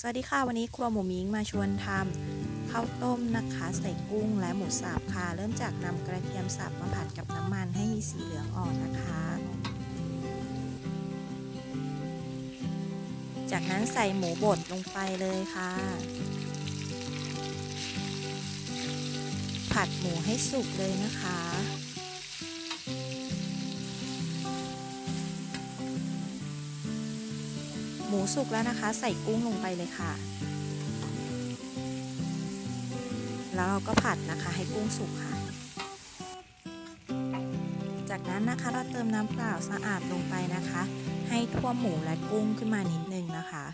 สวัสดีค่ะ วันนี้ครัวหมูมิงมาชวนทำข้าวต้มนะคะใส่กุ้งและหมูสับค่ะ เริ่มจากนำกระเทียมสับมาผัดกับน้ำมันให้มีสีเหลืองอ่อนนะคะ จากนั้นใส่หมูบดลงไปเลยค่ะ ผัดหมูให้สุกเลยนะคะ หมูสุกแล้วนะคะ ใส่กุ้งลงไปเลยค่ะ แล้วเราก็ผัดนะคะให้กุ้งสุกค่ะ จากนั้นนะคะเราเติมน้ำเปล่าสะอาดลงไปนะคะ ให้ทั่วหมูและกุ้งขึ้นมานิดนึงนะคะ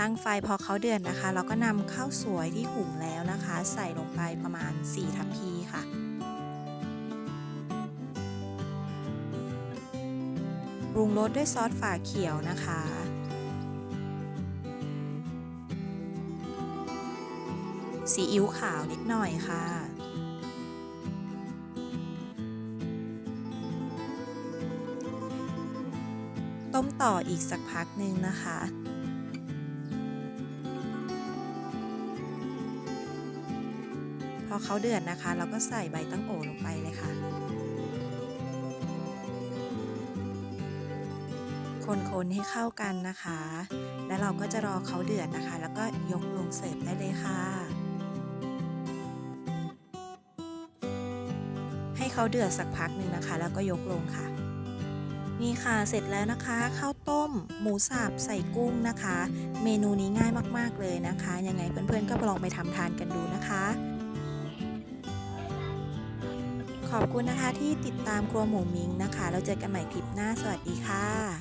ตั้งไฟพอเขาเดือดนะคะ เราก็นำข้าวสวยที่หุงแล้วนะคะ ใส่ลงไปประมาณ 4 ทัพพีค่ะ รุงรสด้วยซอสฝาเขียวนะคะ ซีอิ๊วขาวนิดหน่อยค่ะ ต้มต่ออีกสักพักหนึ่งนะคะพอเขาเดือดนะคะ เราก็ใส่ใบตั้งโอลงไปเลยค่ะ คนๆให้เข้ากันนะคะ แล้วเราก็จะรอเขาเดือดนะคะ แล้วก็ยกลงเสิร์ฟได้เลยค่ะ ให้เขาเดือดสักพักหนึ่งนะคะ แล้วก็ยกลงค่ะ นี่ค่ะเสร็จแล้วนะคะข้าวต้ม หมูสับใส่กุ้งนะคะ เมนูนี้ง่ายมากๆเลยนะคะยังไงเพื่อนๆก็ลองไปทำทานกันดูนะคะขอบคุณนะคะที่ติดตามครัวหมูมิงนะคะ แล้วเจอกันใหม่คลิปหน้า สวัสดีค่ะ